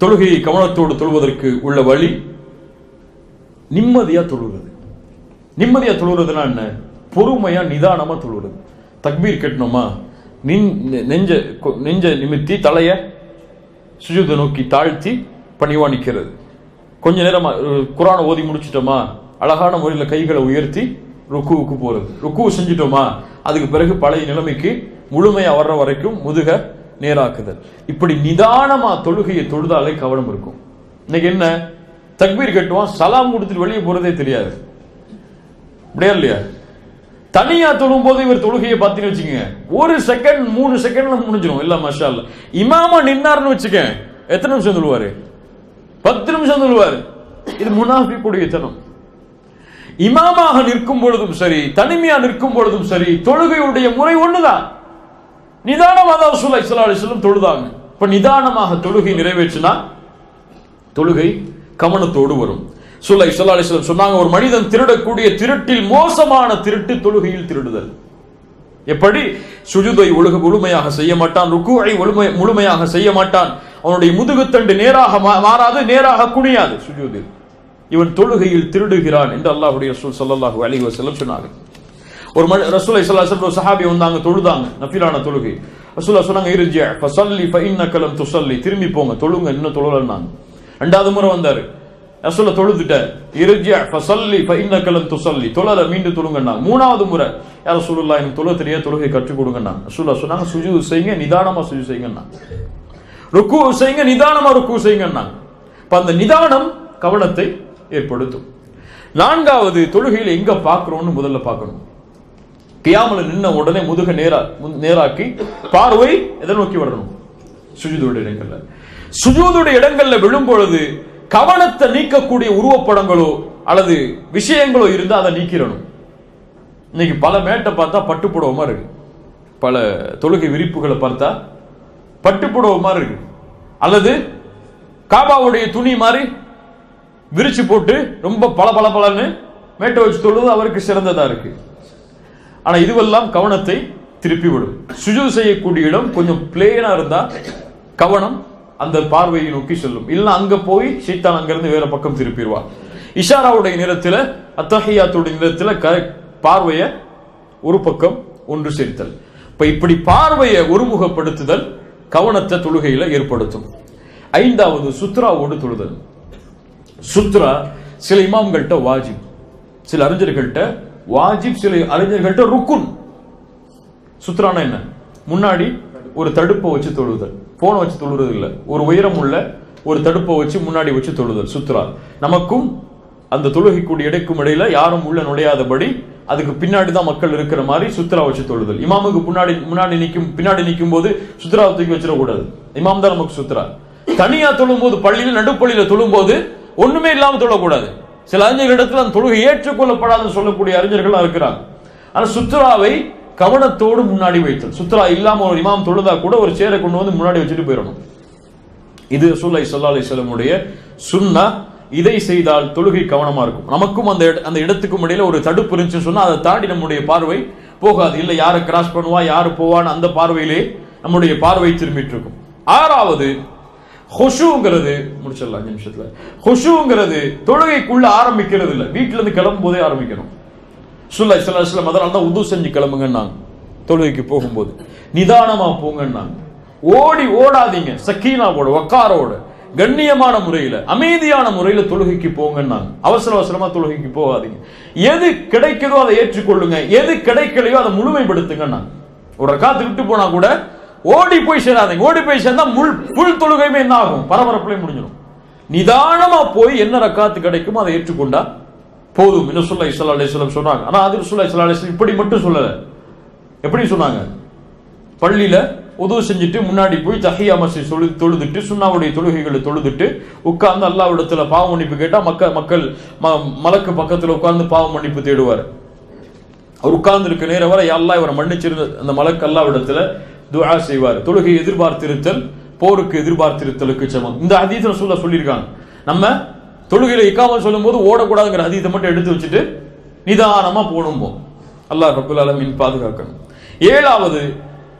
தொழுகையை கவனத்தோடு தொழுவதற்கு உள்ள வழி நிம்மதியா தொழுகிறது நிம்மதியா தொழுகிறதுனா என்ன? பொறுமையா நிதானமா தொழுகிறது தக்பீர் கட்டணுமா? நின் நெஞ்ச கொ- நெஞ்ச நிமித்தி தலைய சுஜுதை நோக்கி தாழ்த்தி பணிவா நிக்கிறது கொஞ்ச நேரமா குரானை ஓதி முடிச்சிட்டோமா? அழகான முறையில் கைகளை உயர்த்தி ருக்குவுக்கு போறது. ருக்கு செஞ்சிட்டோமா? அதுக்கு பிறகு பழைய நிலைமைக்கு முழுமையா வர்ற வரைக்கும் முதுக நேராக்குதல். இப்படி நிதானமா தொழுகையை தொழுதாலே கவனம் இருக்கும். இன்னைக்கு என்ன? தக்பீர் கட்டுவான் சலாம் கொடுத்துட்டு வெளியே போறதே தெரியாது. அப்படியா இல்லையா? தனியா தொழும் போது இவர் தொழுகையை பார்த்தீங்கன்னு வச்சுக்கோங்க. ஒரு செகண்ட் மூணு செகண்ட்ல முடிஞ்சிடும் இல்ல மஷா இல்ல இமாமா நின்னார்னு வச்சுக்க எத்தனை நிமிஷம் சொல்லுவாரு பத்து நிமிஷம் சொல்லுவாரு இது முனாஃபிக்குடைய தனம். இமாமாக நிற்கும் பொழுதும் சரி தனிமையா நிற்கும் பொழுதும் சரி தொழுகையுடைய முறை ஒண்ணுதான். நிதானமாக தான் ரசூலுல்லாஹி இஸ்லா அலைஹி தொழுதாங்க. இப்போ நிதானமாக தொழுகை நிறைவேற்றினா தொழுகை கவனத்தோடு வரும். சுல்லா இஸ்லா அலைஹி சொன்னாங்க ஒரு மனிதன் திருடக்கூடிய திருட்டில் மோசமான திருட்டு தொழுகையில் திருடுதல். எப்படி? சுஜுதை ஒழுகு முழுமையாக செய்ய மாட்டான். ருக்குவை ஒழுமை- முழுமையாக செய்ய மாட்டான். அவனுடைய முதுகுத்தண்டு நேராக மா- மாறாது நேராக குனியாது சுஜூதில். இவன் தொழுகையில் திருடுகிறான் என்று அல்லாஹுடைய ரசூல் ஸல்லல்லாஹு அலைஹி வஸல்லம் சொன்னாங்க ஒரு மணி ரசூலை ஸல்லல்லாஹு ஒரு சஹாபி வந்தாங்க தொழுதாங்க நஃபிலான தொழுகை. ரசூலா சொன்னாங்க இர்ஜி ஃபசல்லி ஃபஇன்னக லம் துசல்லி திரும்பி போங்க தொழுங்க இன்னும் தொழலன்னாங்க ரெண்டாவது முறை வந்தாரு. ரசூல தொழுதுட்ட இர்ஜி ஃபஸல்லி ஃபஇன்னக லம் துசல்லி தொழல மீண்டும் தொழுங்கன்னாங்க மூணாவது முறை யார் ரசூலுல்லாஹ் எனக்கு தொழ தெரிய தொழுகை கற்றுக் கொடுங்கன்னாங்க ரசூலா சொன்னாங்க சுஜு செய்யுங்க நிதானமா சுஜு செய்யுங்கன்னாங்க ருக்கு செய்யுங்க நிதானமா ருக்கு செய்யுங்கன்னாங்க இப்போ அந்த நிதானம் கவனத்தை ஏற்படுத்தும். நான்காவது தொழுகையில் எங்க பார்க்கிறோம்னு முதல்ல பார்க்கணும் கியாமல நின்ன உடனே முதுக நேரா நேராக்கி பார்வை எதை நோக்கி வரணும் சுஜூதுடைய இடங்கள்ல. சுஜூதுடைய இடங்கள்ல விழும் பொழுது கவனத்தை நீக்கக்கூடிய உருவப்படங்களோ அல்லது விஷயங்களோ இருந்தால் அதை நீக்கிடணும். இன்னைக்கு பல மேட்டை பார்த்தா பட்டுப்புடவை மாதிரி இருக்கு. பல தொழுகை விரிப்புகளை பார்த்தா பட்டுப்புடவை மாதிரி இருக்கு. அல்லது காபாவுடைய துணி மாதிரி விரிச்சு போட்டு ரொம்ப பல பல பலன்னு மேட்டை வச்சு தொழுது அவருக்கு சிறந்ததா இருக்கு. ஆனால் இதுவெல்லாம் கவனத்தை திருப்பி விடும் சுஜு செய்யக்கூடிய இடம் கொஞ்சம் பிளேனாக இருந்தால் கவனம் அந்த பார்வையை நோக்கி செல்லும். இல்லைன்னா அங்கே போய் சீத்தான் அங்கிருந்து வேற பக்கம் திருப்பிடுவார் இஷாராவுடைய நிறத்தில் அத்தஹியாத்துடைய நிறத்தில் க- பார்வையை ஒரு பக்கம் ஒன்று சேர்த்தல் இப்போ இப்படி பார்வையை ஒருமுகப்படுத்துதல் கவனத்தை தொழுகையில் ஏற்படுத்தும். ஐந்தாவது சுத்ராவோடு தொழுதல். சுத்ரா சில இமாம்கள்ட்ட வாஜிப் சில அறிஞர்கள்ட்ட வாஜிப் சிலை அறிஞர்கள்ட்ட ருக்குன். சுத்ரானா என்ன? முன்னாடி ஒரு தடுப்பை வச்சு தொழுதல். போனை வச்சு தொழுறது இல்லை. ஒரு உயரம் உள்ள ஒரு தடுப்பை வச்சு முன்னாடி வச்சு தொழுதல் சுத்ரா நமக்கும் அந்த தொழுகைக்கூடிய இடைக்கும் இடையில யாரும் உள்ள நுழையாதபடி அதுக்கு பின்னாடி தான் மக்கள் இருக்கிற மாதிரி சுத்ரா வச்சு தொழுதல். இமாமுக்கு முன்னாடி முன்னாடி நிற்கும் பின்னாடி நிற்கும் போது சுத்ராவை தூக்கி வச்சிடக்கூடாது. இமாம் தான் நமக்கு சுத்ரா தனியா தொழும்போது பள்ளியில் நடுப்பள்ளியில தொழும்போது ஒண்ணுமே இல்லாம தொழக்கூடாது. சில அறிஞர்களிடத்தில் அந்த தொழுகை ஏற்றுக்கொள்ளப்படாதுன்னு சொல்லக்கூடிய அறிஞர்கள்லாம் இருக்கிறாங்க. ஆனால் சுற்றுலாவை கவனத்தோடு முன்னாடி வைத்தல். சுற்றுலா இல்லாமல் ஒரு இமாம் தொழுதா கூட ஒரு சேரை கொண்டு வந்து முன்னாடி வச்சுட்டு போயிடணும். இது ரசூலுல்லாஹி ஸல்லல்லாஹு அலி வஸல்லமுடைய சுன்னா. இதை செய்தால் தொழுகை கவனமாக இருக்கும். நமக்கும் அந்த இட- அந்த இடத்துக்கும் இடையில ஒரு தடுப்பு இருந்துச்சுன்னு சொன்னால் அதை தாண்டி நம்முடைய பார்வை போகாது. இல்லை யாரை கிராஸ் பண்ணுவா யார் போவான்னு அந்த பார்வையிலே நம்முடைய பார்வை திரும்பிட்டு இருக்கும். ஆறாவது ஹொஷுங்கிறது முடிச்சிடலாம் அஞ்சு நிமிஷத்துல. ஹொஷுங்கிறது தொழுகைக்குள்ள ஆரம்பிக்கிறது இல்லை வீட்டுல இருந்து கிளம்பும் போதே ஆரம்பிக்கணும் சுல்லா இஸ்லாம் அதனால தான் உது செஞ்சு கிளம்புங்கன்னாங்க. தொழுகைக்கு போகும்போது. நிதானமா போங்கன்னாங்க. ஓடி ஓடாதீங்க. சக்கீனாவோட ஒக்காரோட கண்ணியமான முறையில அமைதியான முறையில தொழுகைக்கு போங்கன்னாங்க. அவசர அவசரமா தொழுகைக்கு போகாதீங்க. எது கிடைக்குதோ அதை ஏற்றுக்கொள்ளுங்க. எது கிடைக்கலையோ அதை முழுமைப்படுத்துங்கன்னாங்க. ஒரு ரக்காத்து விட்டு போனா கூட ஓடி போய் சேராதீங்க. ஓடி போய் சேர்ந்தா முள் புல் தொழுகையுமே என்ன ஆகும்? பரபரப்புலையும் முடிஞ்சிடும் நிதானமா போய் என்ன ரக்காத்து கிடைக்குமோ அதை ஏற்றுக்கொண்டா போதும். என்ன சொல்ல இஸ்லா அலிஸ்லாம் சொன்னாங்க. ஆனா அது சொல்ல இஸ்லா அலிஸ்லாம் இப்படி மட்டும் சொல்லல. எப்படி சொன்னாங்க? பள்ளியில உதவு செஞ்சுட்டு முன்னாடி போய் தஹியா மசி சொல்லி தொழுதுட்டு சுண்ணாவுடைய தொழுகைகளை தொழுதுட்டு உட்கார்ந்து அல்லாவிடத்துல பாவ மன்னிப்பு கேட்டா மக்கள் மக்கள் ம- மலக்கு பக்கத்துல உட்கார்ந்து பாவ மன்னிப்பு தேடுவார். அவர் உட்கார்ந்து இருக்க நேரம் வரை அல்லாஹ் இவரை மன்னிச்சிருந்த அந்த மலக்கு அல்லாவிடத்துல துஆ செய்வார். தொழுகை எதிர்பார்த்திருத்தல் போருக்கு எதிர்பார்த்திருத்தலுக்கு சமம். இந்த அதீதம் சொல்ல சொல்லியிருக்காங்க. நம்ம தொழுகையில இக்காமல் சொல்லும்போது ஓடக்கூடாதுங்கிற அதீதம் மட்டும் எடுத்து வச்சுட்டு நிதானமா போகணும் அல்லாஹ் ரபுல் அலமின் பாதுகாக்கணும். ஏழாவது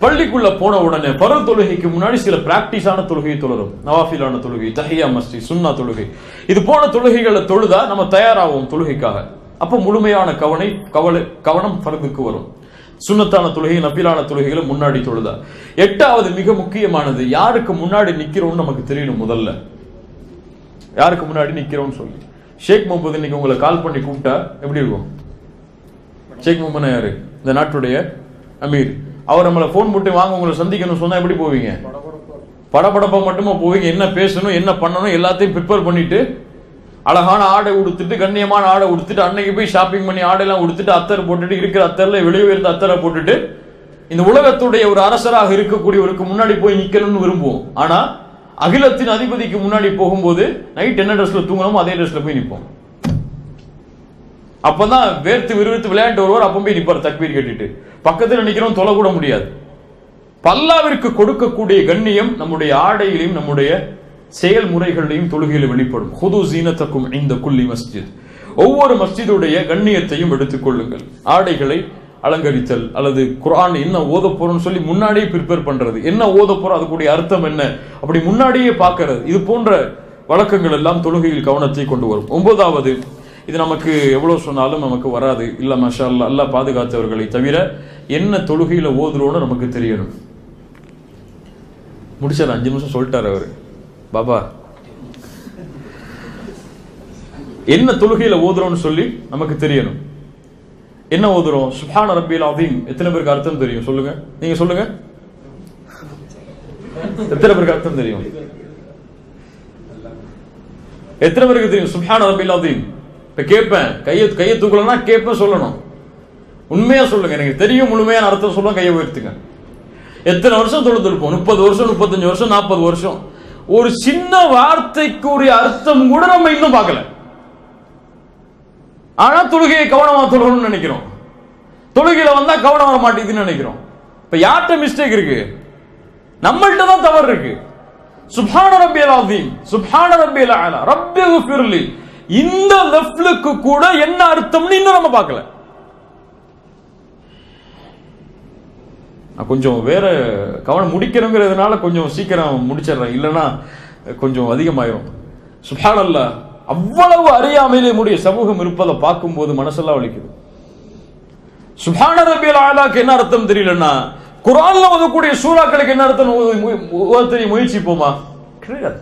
பள்ளிக்குள்ள போன உடனே பருவ தொழுகைக்கு முன்னாடி சில பிராக்டிஸான தொழுகை தொழுறோம் நவாஃபிலான தொழுகை தஹியா மஸ்தி சுன்னா தொழுகை. இது போன தொழுகைகளை தொழுதா நம்ம தயாராகும் தொழுகைக்காக. அப்போ முழுமையான கவனை கவலை கவனம் பருந்துக்கு வரும். சுன்னத்தான தொழுகை நபிலான தொழுகைகளை முன்னாடி தொழுதா? எட்டாவது மிக முக்கியமானது யாருக்கு முன்னாடி நிக்கிறோம்னு நமக்கு தெரியணும் முதல்ல. யாருக்கு முன்னாடி நிக்கிறோம்னு சொல்லி. ஷேக் முகமது இன்னைக்கு உங்களை கால் பண்ணி கூப்பிட்டா எப்படி இருக்கும்? ஷேக் முகமது யாரு? இந்த நாட்டுடைய அமீர். அவர் நம்மளை ஃபோன் போட்டு வாங்க உங்களை சந்திக்கணும் சொன்னா எப்படி போவீங்க? படபடப்பா. மட்டுமா போவீங்க? என்ன பேசணும் என்ன பண்ணணும் எல்லாத்தையும் ப்ரிப்பேர் பண்ணிட்டு அழகான ஆடை உடுத்துட்டு கண்ணியமான ஆடை உடுத்துட்டு அன்னைக்கு போய் ஷாப்பிங் பண்ணி ஆடையெல்லாம் உடுத்துட்டு அத்தர் போட்டுட்டு இருக்கிற அத்தரில் வெளியே இருந்த அத்தரை போட்டுட்டு இந்த உலகத்துடைய ஒரு அரசராக இருக்கக்கூடியவருக்கு முன்னாடி போய் நிற்கணும்னு விரும்புவோம். ஆனால் அகிலத்தின் அதிபதிக்கு முன்னாடி போகும்போது நைட் என்ன ட்ரெஸ்ல தூங்கணுமோ அதே ட்ரெஸ்ல போய் நிற்போம் அப்பதான் வேர்த்து விறுவிறுத்து விளையாண்டு ஒருவர் அப்ப போய் நிற்பார் தக்பீர் கேட்டுட்டு. பக்கத்தில் நிற்கிறோம் தொலை கூட முடியாது. பல்லாவிற்கு கொடுக்கக்கூடிய கண்ணியம் நம்முடைய ஆடையிலையும் நம்முடைய செயல்முறைகளையும் தொழுகையில் வெளிப்படும். ஹுது ஜீனத்தக்கும் இந்த குல்லி மஸ்ஜித். ஒவ்வொரு மஸ்ஜிதுடைய கண்ணியத்தையும் எடுத்துக்கொள்ளுங்கள் ஆடைகளை அலங்கரித்தல் அல்லது குரான் என்ன ஓத போறோம்னு சொல்லி முன்னாடியே ப்ரிப்பேர் பண்றது. என்ன ஓத போறோம் அதுக்குடைய அர்த்தம் என்ன? அப்படி முன்னாடியே பார்க்கறது. இது போன்ற வழக்கங்கள் எல்லாம் தொழுகையில் கவனத்தை கொண்டு வரும். ஒன்பதாவது இது நமக்கு எவ்வளவு சொன்னாலும் நமக்கு வராது. இல்ல மஷா அல்லா பாதுகாத்தவர்களை தவிர என்ன தொழுகையில ஓதுறோன்னு நமக்கு தெரியணும். முடிச்சார்? அஞ்சு நிமிஷம் சொல்லிட்டாரு அவர். பாபா. என்ன தொழுகையில ஓதுறோம்னு சொல்லி நமக்கு தெரியணும். என்ன ஓதுறோம்? சுஹான ரபியல் அதீம் எத்தனை பேருக்கு அர்த்தம் தெரியும்? சொல்லுங்க. நீங்க சொல்லுங்க. எத்தனை பேருக்கு அர்த்தம் தெரியும்? எத்தனை பேருக்கு தெரியும்? சுஹான ரபியல் அதீம் இப்ப கேட்பேன் கையை கையை தூக்கலன்னா கேட்பேன் சொல்லணும். உண்மையா சொல்லுங்க. எனக்கு தெரியும் முழுமையான அர்த்தம் சொல்லுங்க கையை உயர்த்துங்க. எத்தனை வருஷம் தொழுதுருப்போம்? முப்பது வருஷம் முப்பத்தஞ்சு வருஷம் நாற்பது வருஷம். ஒரு சின்ன வார்த்தைக்குரிய அர்த்தம் கூட நம்ம இன்னும் பார்க்கல. ஆனா தொழுகையை கவனமா தொழணும்னு நினைக்கிறோம். தொழுகையில வந்தா கவனம் வர மாட்டேங்குதுன்னு நினைக்கிறோம். இப்ப யார்கிட்ட மிஸ்டேக் இருக்கு? நம்மள்கிட்ட தான் தவறு இருக்கு. சுபான ரப்பியல் ஆதீம் சுபான ரப்பியல் ஆலா ரப்பியகு ஃபிர்லி இந்த லெஃப்லுக்கு கூட என்ன அர்த்தம்னு இன்னும் நம்ம பார்க்கல. கொஞ்சம் வேற கவனம் முடிக்கணுங்கிறதுனால கொஞ்சம் சீக்கிரம் முடிச்சிடுறேன். இல்லைன்னா கொஞ்சம் அதிகமாயிரும். சுப்ஹானல்லா அவ்வளவு அறியாமையிலே முடிய சமூகம் இருப்பதை பார்க்கும்போது மனசெல்லாம் வலிக்குது. சுபான ரபியல் ஆலாக்கு என்ன அர்த்தம் தெரியலன்னா குரான்ல ஓதக்கூடிய சூறாக்களுக்கு என்ன அர்த்தம் ஓத முயற்சிப்போமா? கிடையாது.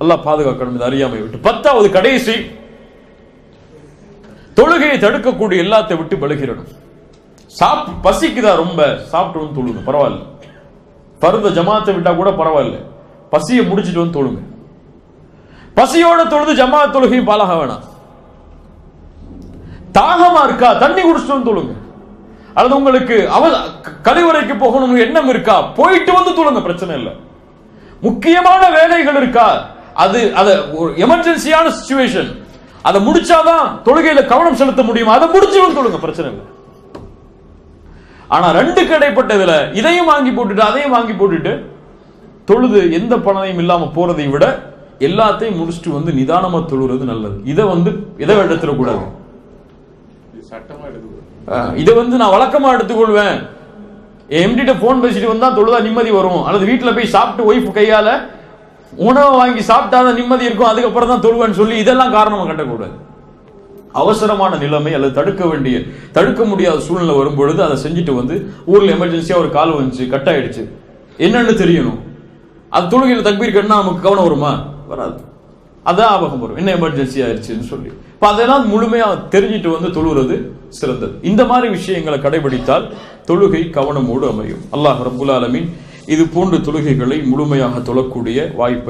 அல்லாஹ் பாதுகாக்கணும் இது அறியாமை விட்டு. பத்தாவது கடைசி தொழுகையை தடுக்கக்கூடிய எல்லாத்தை விட்டு விலகிடணும் சாப் பசிக்குதா ரொம்ப? சாப்பிட்டு வந்து தொழுங்க பரவாயில்ல. பருந்த ஜமாத்தை விட்டா கூட பரவாயில்ல. பசியை முடிச்சுட்டு வந்து தொழுங்க. பசியோட தொழுது ஜமாத் தொழுகையும் பாலாக வேணாம். தாகமா இருக்கா? தண்ணி குடிச்சிட்டு வந்து தொழுங்க. அல்லது உங்களுக்கு அவ கழிவறைக்கு போகணும்னு எண்ணம் இருக்கா? போயிட்டு வந்து தொழுங்க பிரச்சனை இல்லை. முக்கியமான வேலைகள் இருக்கா? அது அது எமர்ஜென்சியான சுச்சுவேஷன் அதை முடிச்சாதான் தொழுகையில கவனம் செலுத்த முடியும். அதை முடிச்சு வந்து தொழுங்க பிரச்சனை இல்லை. ஆனா ரெண்டுக்கு இடைப்பட்டதுல இதையும் வாங்கி போட்டுட்டு அதையும் வாங்கி போட்டுட்டு தொழுது எந்த பணத்தையும் இல்லாம போறதை விட எல்லாத்தையும் முடிச்சுட்டு வந்து நிதானமா தொழுறது நல்லது. இதை வந்து இதை எடுத்துடக்கூடாது சட்டமா எடுத்து அஹ், இதை வந்து நான் வழக்கமா எடுத்துக்கொள்வேன். எம்டிட்ட போன் பேசிட்டு வந்தா தொழுதா நிம்மதி வரும். அல்லது வீட்டுல போய் சாப்பிட்டு ஒய்ஃப் கையால உணவை வாங்கி சாப்பிட்டாதான் நிம்மதி இருக்கும். அதுக்கப்புறம் தான் தொழுவேன்னு சொல்லி இதெல்லாம் காரணமா கட்டக்கூடாது. அவசரமான நிலைமை அல்லது தடுக்க வேண்டிய தடுக்க முடியாத சூழ்நிலை வரும்பொழுது அதை செஞ்சுட்டு வந்து ஊரில் எமர்ஜென்சியாக ஒரு கால் வந்துச்சு கட் ஆயிடுச்சு. என்னன்னு தெரியணும். அது தொழுகையில் தக்பீர் கட்டினா நமக்கு கவனம் வருமா? வராது. அதான் ஆபகம் வரும். என்ன எமர்ஜென்சி ஆயிடுச்சுன்னு சொல்லி. இப்போ அதெல்லாம் முழுமையாக தெரிஞ்சிட்டு வந்து தொழுகிறது சிறந்தது. இந்த மாதிரி விஷயங்களை கடைபிடித்தால் தொழுகை கவனமோடு அமையும். அல்லாஹ் ரபுல் ஆலமின் இது போன்ற தொழுகைகளை முழுமையாக தொழக்கூடிய வாய்ப்பை